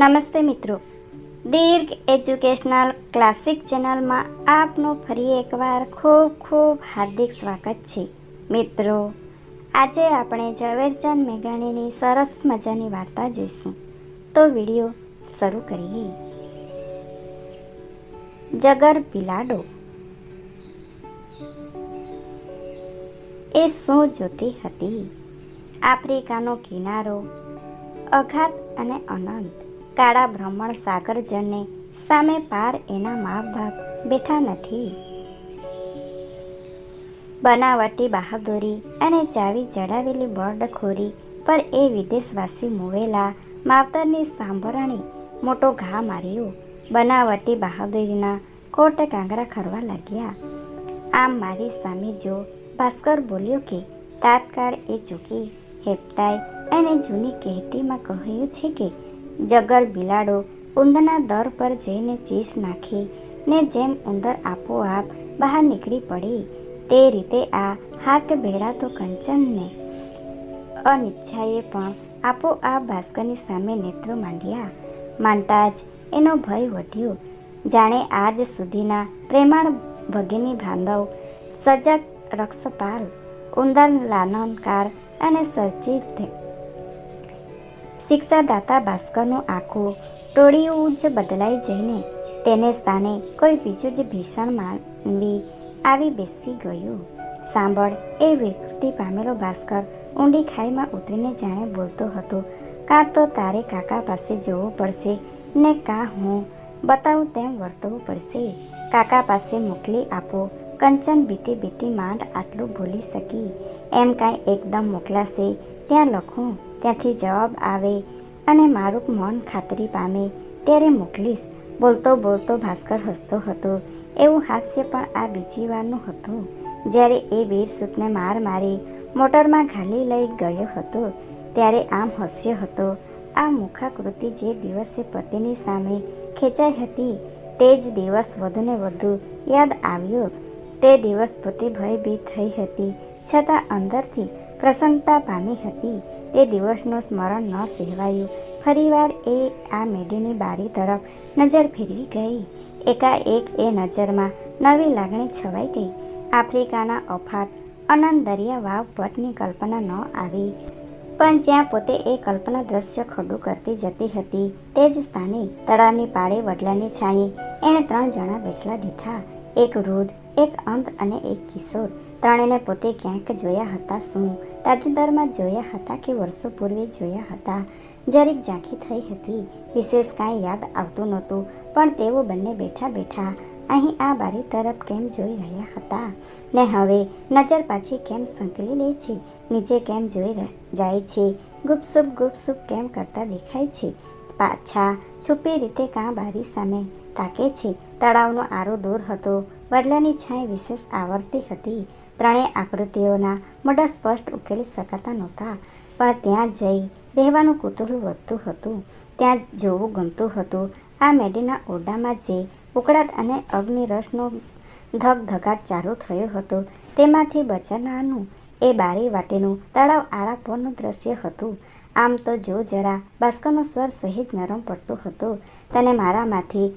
નમસ્તે મિત્રો. દીર્ઘ educational classic ચેનલમાં આપનું ફરી એકવાર ખૂબ ખૂબ હાર્દિક સ્વાગત છે. મિત્રો, આજે આપણે ઝવેરચંદ મેઘાણીની સરસ મજાની વાર્તા જોઈશું. તો વીડિયો શરૂ કરીએ. જગર બિલાડો. એ શું જોતી હતી? આફ્રિકાનો કિનારો અઘાત અને અનંત. કાળા ભ્રમણ સાગરજને સામે પાર એના મા બાપ બેઠા નથી. બનાવટી બહાદુરી અને ચાવી ચડાવેલી બળદખોરી પર એ વિદેશવાસી મુવેલા માવતરની સાંભરણી મોટો ઘા માર્યો. બનાવટી બહાદુરીના કોટ કાંગરા ખરવા લાગ્યા. આમ મારી સામે જો ભાસ્કર બોલ્યો કે, તાત્કાળ એ ચૂકી હેપતાય અને જૂની કહેતીમાં કહ્યું છે કે જગર બિલાડો ઉંદરના દર પર જઈને ચીસ નાખી ને જેમ ઉંદર આપોઆપ બહાર નીકળી પડી, તે રીતે આ હાટ ભેળા તો કંચનને અનિચ્છાએ પણ આપોઆપ ભાસ્કરની સામે નેત્રો માંડ્યા. માંડતા જ એનો ભય વધ્યો. જાણે આજ સુધીના પ્રેમાણ ભગીની બાંધવ સજગ રક્ષપાલ, ઉંદર લાલનકાર અને સર્જિત શિક્ષાદાતા ભાસ્કરનું આખું ટોળિયું જ બદલાઈ જઈને તેને સ્થાને કોઈ બીજું જ ભીષણ માનવી આવી બેસી ગયું. સાંભળ, એ વિકૃતિ પામેલો ભાસ્કર ઊંડી ખાઈમાં ઉતરીને જાણે બોલતો હતો, કાં તો તારે કાકા પાસે જવું પડશે ને કાં હું? બતાવું તેમ વર્તવું પડશે. કાકા પાસે મોકલી આપો. કંચન બીતી બીતી માંડ આટલું ભૂલી શકી. એમ કાંઈ એકદમ મોકલાશે? ત્યાં લખું. ત્યાંથી જવાબ આવે અને મારું મન ખાતરી પામે. ત્યારે મોકલીશ બોલતો બોલતો ભાસ્કર હસતો હતો. એવું હાસ્ય પણ આ બીજી વારનું હતું. જ્યારે એ વીરસૂતને માર મારી મોટરમાં ઘાલી લઈ ગયો હતો, ત્યારે આમ હસ્ય હતો. આ મુખાકૃતિ જે દિવસે પતિની સામે ખેંચાઈ હતી, તે જ દિવસ વધુને વધુ યાદ આવ્યો. તે દિવસ પોતે ભયભીત થઈ હતી, છતાં અંદરથી પ્રસન્નતા પામી હતી. તે દિવસનું સ્મરણ ન સહેવાયું ફરીવાર એ આ મેડીની બારી તરફ નજર ફેરવી ગઈ. એકાએક એ નજરમાં નવી લાગણી છવાઈ ગઈ. આફ્રિકાના અફાટ અનંત દરિયા વાવ પટની કલ્પના ન આવી. પણ જ્યાં પોતે એ કલ્પના દ્રશ્ય ખડું કરતી જતી હતી, તે જ સ્થાને તળાવની પાળે વડલાની છાંયે એણે ત્રણ જણા બેઠલા દીઠા એક વૃદ્ધ એક અંત અને એક કિશોર. ત્રણેને પોતે ક્યાંક જોયા હતા શું? તાજેતરમાં જોયા હતા કે વર્ષો પૂર્વે જોયા હતા. જરીક ઝાંખી થઈ હતી. વિશેષ કાંઈ યાદ આવતું નહોતું, પણ તેઓ બંને બેઠા બેઠા અહીં આ બારી તરફ કેમ જોઈ રહ્યા હતા? ને હવે નજર પાછી કેમ સંકલી લે છે? નીચે કેમ જોઈ જાય છે? ગુપસુપ ગુપસુપ કેમ કરતા દેખાય છે? પાછા છુપી રીતે કાં બારી સામે તાકે છે? તળાવનો આરો દૂર હતો. વડલાની છાંય વિશેષ આવરતી હતી. ત્રણેય આકૃતિઓના મોઢા સ્પષ્ટ ઉકેલી શકાતા નહોતા, પણ ત્યાં જઈ રહેવાનું કુતૂહલ વધતું હતું. ત્યાં જ જોવું ગમતું હતું. આ મેડીના ઓરડામાં જે ઉકળાટ અને અગ્નિરસનો ધગધગાટ ચાલુ થયો હતો, તેમાંથી બચાવનારનું એ બારી વાટેનું તળાવ આરા પરનું દ્રશ્ય હતું. આમ તો જો જરા બાસ્કરનો સ્વર સહેજ નરમ પડતો હતો, તને મારામાંથી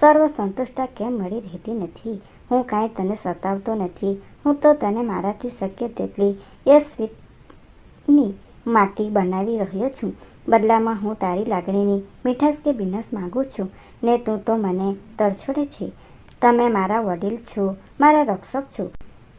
સર્વ સંતુષ્ટતા કેમ મળી રહેતી નથી? હું કાંઈ તને સતાવતો નથી. હું તો તને મારાથી શક્ય તેટલી યશવીની માટી બનાવી રહ્યો છું. બદલામાં હું તારી લાગણીની મીઠાશ કે બિનસ માગું છું. ને તું તો મને તરછોડે છે. તમે મારા વડીલ છો, મારા રક્ષક છો.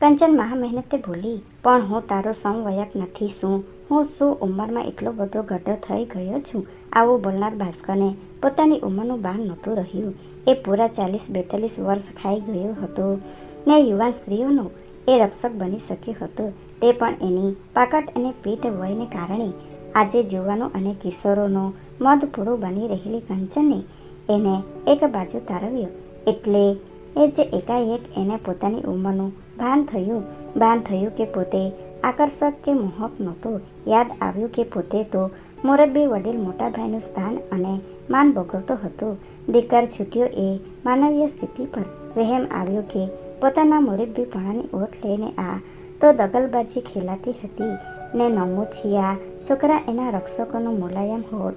કંચન મહા મહેનતે ભૂલી પણ હું તારો સમવયક નથી. શું? હું શું ઉંમરમાં એટલો બધો ગઢો થઈ ગયો છું? આવું બોલનાર ભાસ્કરને પોતાની ઉંમરનું ભાન નહોતું રહ્યું. એ પૂરા ચાલીસ બેતાલીસ વર્ષ ખાઈ ગયો હતો. ને યુવાન સ્ત્રીઓનો એ રક્ષક બની શક્યો હતો. તે પણ એની પાકટ અને પીઠ વયને કારણે આજે જુવાનો અને કિશોરોનો મધપૂડું બની રહેલી કંચનને એને એક બાજુ તારવ્યો. એટલે એ જ એકાએક એને પોતાની ઉંમરનું ભાન થયું. ભાન થયું કે પોતે આકર્ષક કે મોહક નહોતો. યાદ આવ્યું કે પોતે તો મોરબી વડીલ મોટાભાઈનું સ્થાન અને માન બગડતો હતો. દીકર છૂટ્યો એ માનવીય સ્થિતિ પર વહેમ આવ્યો કે પોતાના મોરબીપણાની ઓથ લઈને આ તો દગલબાજી ખેલાતી હતી ને નમૂછિયા છોકરા એના રક્ષકોનું મુલાયમ હો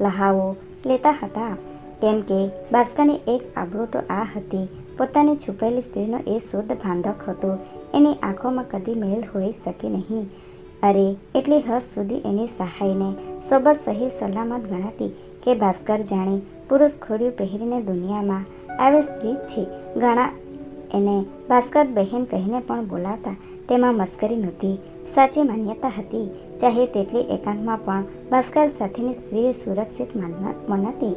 લહાવો લેતા હતા. કેમ કે બાસ્કાની એક આબરૂ તો આ હતી, પોતાની છુપાયેલી સ્ત્રીનો એ શુદ્ધ બાંધક હતો, એની આંખોમાં કદી મેલ હોઈ શકે નહીં. અરે, એટલી હદ સુધી એની સહાયને સોબત સહી સલામત ગણાતી કે ભાસ્કર જાણે પુરુષ ખોડિયું પહેરીને દુનિયામાં આવે સ્ત્રી છે. ઘણા એને ભાસ્કર બહેન કહીને પણ બોલાતા તેમાં મસ્કરી નહોતી. સાચી માન્યતા હતી. ચાહે તેટલી એકાંતમાં પણ ભાસ્કર સાથેની સ્ત્રી સુરક્ષિત મનાતી.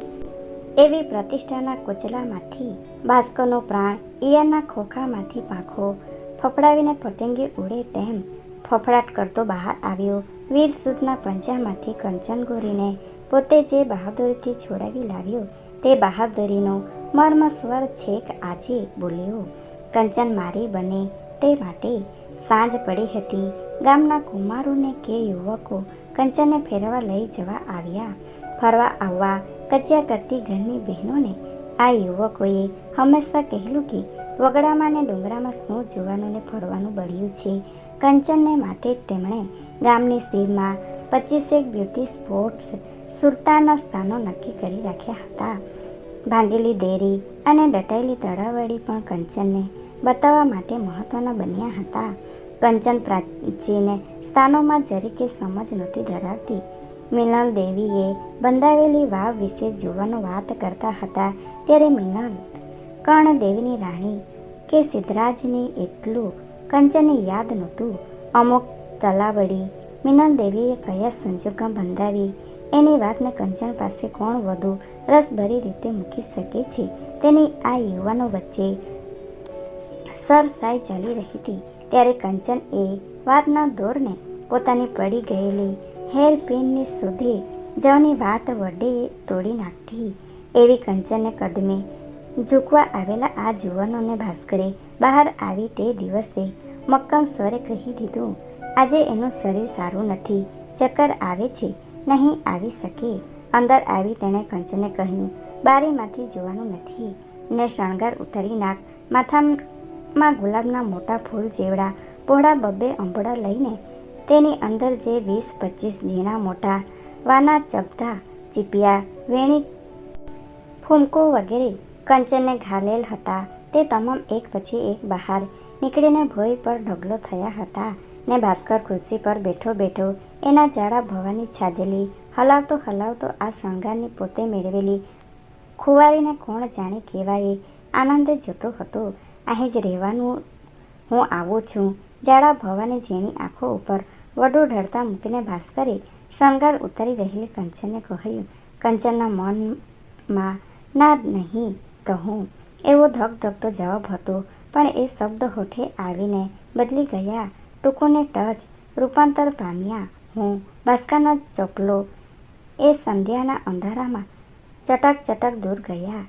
એવી પ્રતિષ્ઠાના કોચલામાંથી ભાસ્કરનો પ્રાણ ઈયાના ખોખામાંથી પાંખો ફફડાવીને પતંગી ઉડે તેમ ફફડાટ કરતો બહાર આવ્યો. વીર સુદના પંજામાંથી કંચન ગોરીને પોતે જે બહાદુરીથી છોડાવી લાવ્યો, તે બહાદુરીનો મર્મ સ્વર છેક આજે બોલ્યો. કંચન મારી બને તે માટે સાંજ પડી હતી. ગામના કુમારોને કે યુવકો કંચનને ફેરવા લઈ જવા આવ્યા. ફરવા આવવા કચ્યા કરતી ઘરની બહેનોને આ યુવકોએ હંમેશા કહેલું કે વગડામાં ને ડુંગરામાં શું જોવાનું ને ફરવાનું બળ્યું છે. કંચનને માટે તેમણે ગામની સીમમાં પચીસેક બ્યુટી સ્પોટ્સ સુરતાના સ્થાનો નક્કી કરી રાખ્યા હતા. ભાંગેલી દેરી અને દટાયેલી તળાવડી પણ કંચનને બતાવવા માટે મહત્ત્વના બન્યા હતા. કંચન પ્રાચીને સ્થાનોમાં જરીકે સમજ નહોતી ધરાવતી. મિનલ દેવીએ બંધાવેલી વાવ વિશે જોવાનું વાત કરતા હતા ત્યારે મિનલ કર્ણદેવીની રાણી કે સિદ્ધરાજની એટલું કંચનને યાદ નહોતું. અમુક તલાવડી મિનલ દેવીએ કયા સંજોગમાં બંધાવી, એની વાતને કંચન પાસે કોણ વધુ રસભરી રીતે મૂકી શકે છે? તેની આ યુવાનો વચ્ચે સરસાઈ ચાલી રહી હતી. ત્યારે કંચન એ વાતના દોરને પોતાની પડી ગયેલી હેર પિનની સુધી જવાની વાત વડે તોડી નાખતી. એવી કંચનને કદમે ઝૂકવા આવેલા આ જુવાનોને ભાસ્કરે બહાર આવી તે દિવસે મક્કમ સ્વરે કહી દીધું, આજે એનું શરીર સારું નથી, ચક્કર આવે છે, નહીં આવી શકે. અંદર આવી તેણે કંચને કહ્યું, બારીમાંથી જોવાનું નથી. ને શણગાર ઉતારી નાખ, માથામાં ગુલાબના મોટા ફૂલ જેવડા પહોળા બબ્બે અંબળા લઈને તેની અંદર જે વીસ પચીસ ઝીણા મોટા વાના ચપધા ચીપિયા, વેણી, ફૂમકો વગેરે કંચનને ઘાલેલ હતા. તે તમામ એક પછી એક બહાર નીકળીને ભોય પર ઢગલો થયા હતા ને ભાસ્કર ખુરશી પર બેઠો બેઠો એના જાડા ભવાની છાજેલી હલાવતો હલાવતો આ શણગારની પોતે મેળવેલી ખુવારીને કોણ જાણે કહેવાય. આનંદે જતો હતો. અહીં જ રહેવાનું હું આવું છું. જાડા ભવાની ઝીણી આંખો ઉપર વડો ઢળતા મૂકીને ભાસ્કરે શણગાર ઉતારી રહેલી કંચનને કહ્યું, કંચનના મનમાં ના નહીં. કહું. એવો ધગધગતો જવાબ હતો, પણ એ શબ્દ હોઠે આવીને બદલી ગયા. ટૂંકોને ટચ, રૂપાંતર પામ્યા. હું બાસ્કાના ચોપલો એ સંધ્યાના અંધારામાં ચટક ચટક દૂર ગયા.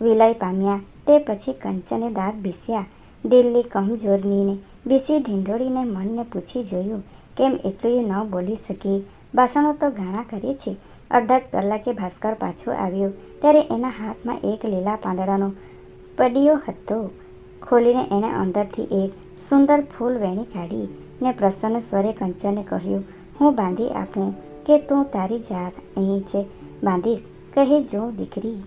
વિલય પામ્યા, તે પછી કંચને દાંત ભીસ્યા દિલ્હી કમજોરનીને બીસી ઢીંઢોળીને મનને પૂછી જોયું, કેમ એટલું ન બોલી શકી? ભાષણો તો ઘણા કરે છે અડધા જ કલાકે ભાસ્કર પાછો આવ્યો. ત્યારે એના હાથમાં એક લીલા પાંદડાનો પડ્યો હતો. ખોલીને એણે અંદરથી એક સુંદર ફૂલ વેણી કાઢી ને પ્રસન્ન સ્વરે કંચને કહ્યું, હું બાંધી આપું કે તું તારી જાત અહીં છે બાંધીશ. કહે, જો દીકરી.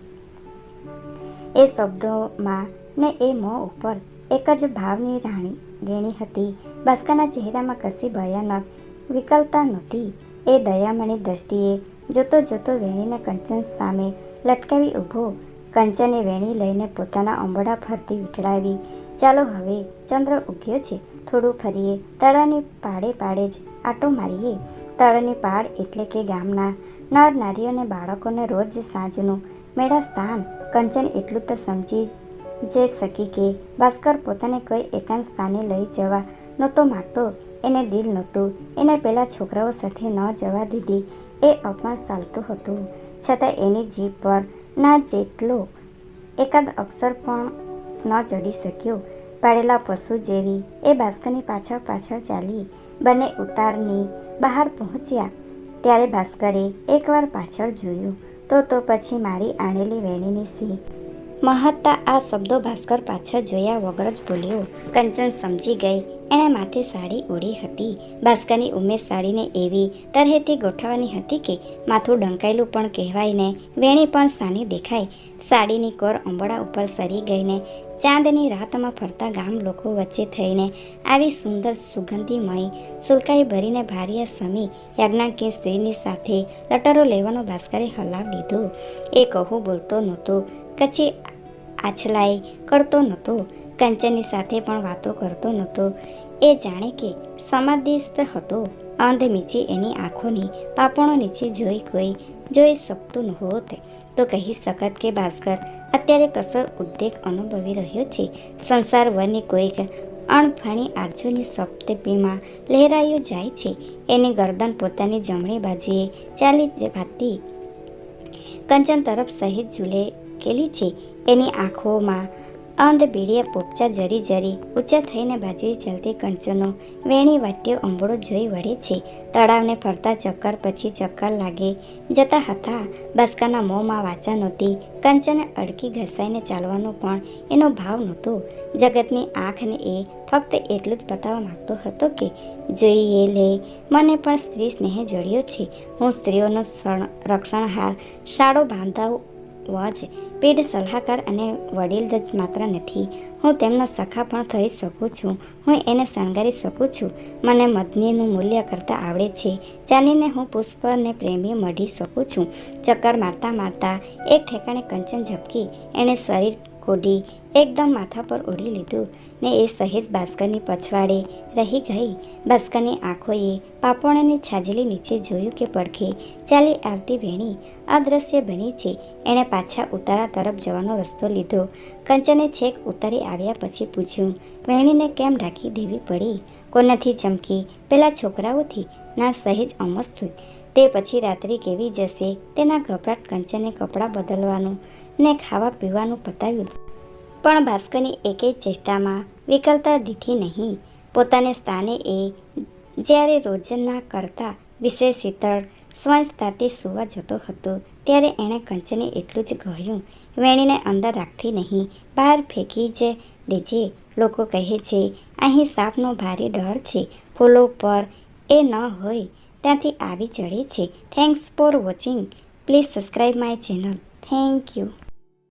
એ શબ્દોમાં ને એ મોં ઉપર એક જ ભાવની રાણી ગેણી હતી. બાસ્કાના ચહેરામાં કશી ભયાનક વિકલતા નહોતી. એ દયામણી દ્રષ્ટિએ જોતો જોતો વેણીને કંચન સામે લટકાવી ઊભો. કંચને વેણી લઈને પોતાના ઓંબળા ફરતી વીંટળાવી. ચાલો હવે ચંદ્ર ઉગ્યો છે. થોડું ફરીએ. તળાની પાડે પાડે જ આટો મારીએ. તળની પાડ એટલે કે ગામના. નર નારીઓને બાળકોને રોજ સાંજનું મેળા સ્થાન. કંચન એટલું તો સમજી જે શકી કે ભાસ્કર પોતાને કોઈ એકાંત સ્થાને લઈ જવા નહોતો માગતો. એને દિલ નહોતું. એને પેલા છોકરાઓ સાથે ન જવા દીધી. એ અપમાન ચાલતું હતું. છતાં એની જીભ પર ના જેટલો એકાદ અક્ષર પણ ન ચડી શક્યો. પાડેલા પશુ જેવી એ ભાસ્કરની પાછળ પાછળ ચાલી બંને ઉતારની બહાર પહોંચ્યા. ત્યારે ભાસ્કરે એકવાર પાછળ જોયું. તો તો પછી મારી આણેલી વેણીની સી મહત્તા આ શબ્દો ભાસ્કર પાછળ જોયા વગર જ બોલ્યો. કંચન સમજી ગઈ. એણે માથે સાડી ઓળી હતી. ભાસ્કરની ઉમેશ સાડીને એવી તરહેથી ગોઠવવાની હતી કે માથું ડંકાયેલું પણ કહેવાય ને વેણી પણ સાની દેખાય. સાડીની કોર અંબળા ઉપર સરી ગઈને ચાંદની રાતમાં ફરતા ગામ લોકો વચ્ચે થઈને આવી સુંદર સુગંધીમય સુલકાઈ ભરીને ભાર્યા સમી યજ્ઞાંકી સ્ત્રીની સાથે લટરો લેવાનો ભાસ્કરે હલાવ લીધો. એ કહું બોલતો નહોતો. કચી આછલાઈ કરતો નહોતો કંચનની સાથે પણ વાતો કરતો નહોતો એ જાણે કે સમાધિસ્થ હતો. અંધ નીચે એની આંખોની પાપણો નીચે જોઈ કોઈ જોઈ શકતું નહોત. તો કહી શકત કે, ભાસ્કર, અત્યારે કશો ઉદ્વેગ અનુભવી રહ્યો છે? સંસાર વરની કોઈક અણફાણી આરજુની સપ્તપીમાં લહેરાયો જાય છે. એની ગરદન પોતાની જમણી બાજુએ ચાલી જવાતી કંચન તરફ સહેજ ઝૂલે કેલી છે. એની આંખોમાં અંધ બીડીએ પોપચા જરી જરી ઊંચા થઈને બાજુએ ચાલતી કંચનો વેણી વાટ્યો અંબળો જોઈ વળે છે. તળાવને ફરતા ચક્કર પછી ચક્કર લાગે. જતા હતા બાસકાના મોંમાં વાચા નહોતી. કંચને અડકી ઘસાઈને ચાલવાનો પણ એનો ભાવ નહોતો. જગતની આંખને એ ફક્ત એટલું જ બતાવવા માગતો હતો કે, જોઈએ લે, મને પણ સ્ત્રી સ્નેહ જડ્યો છે. હું સ્ત્રીઓનો રક્ષણહાર શાળો બાંધાવ જ પેડ સલાહકાર અને વડીલ જ માત્ર નથી. હું તેમનો સખા પણ થઈ શકું છું. હું એને શણગારી શકું છું. મને મદનીનું મૂલ્ય કરતાં આવડે છે. જાનીને હું પુષ્પને પ્રેમી મળી શકું છું. ચક્કર મારતા મારતા એક ઠેકાણે કંચન ઝપકી. એણે શરીર કોડી એકદમ માથા પર ઓઢી લીધું ને એ સહેજ ભાસ્કરની પછવાડે રહી ગઈ. ભાસ્કરની આંખોએ પાપોણાની છાજલી નીચે જોયું કે પડખે ચાલી આવતી વેણી અદ્રશ્ય બની છે. એણે પાછા ઉતારા તરફ જવાનો રસ્તો લીધો. કંચને છેક ઉતારી આવ્યા પછી પૂછ્યું, વેણીને કેમ ઢાંકી દેવી પડી? કોનાથી ચમકી? પેલા છોકરાઓથી? ના, સહેજ અમસ્ત. તે પછી રાત્રિ કેવી જશે? તેના ગભરાટ કંચને કપડાં બદલવાનું ને ખાવા પીવાનું પતાવ્યું. પણ ભાસ્કરની એકેય ચેષ્ટામાં વિકલતા દીઠી નહીં. પોતાને સ્થાને એ જ્યારે રોજના કરતા વિશેષ શીતળ સ્વસ્થતાથી સુવા જતો હતો, ત્યારે એણે કંચને એટલું જ કહ્યું, વેણીને અંદર રાખતી નહીં. બહાર ફેંકી જ દેજે. લોકો કહે છે, અહીં સાપનો ભારે ડર છે. ફૂલો પર એ ન હોય. ત્યાંથી આવી ચડે છે. Thanks for watching please subscribe my channel thank you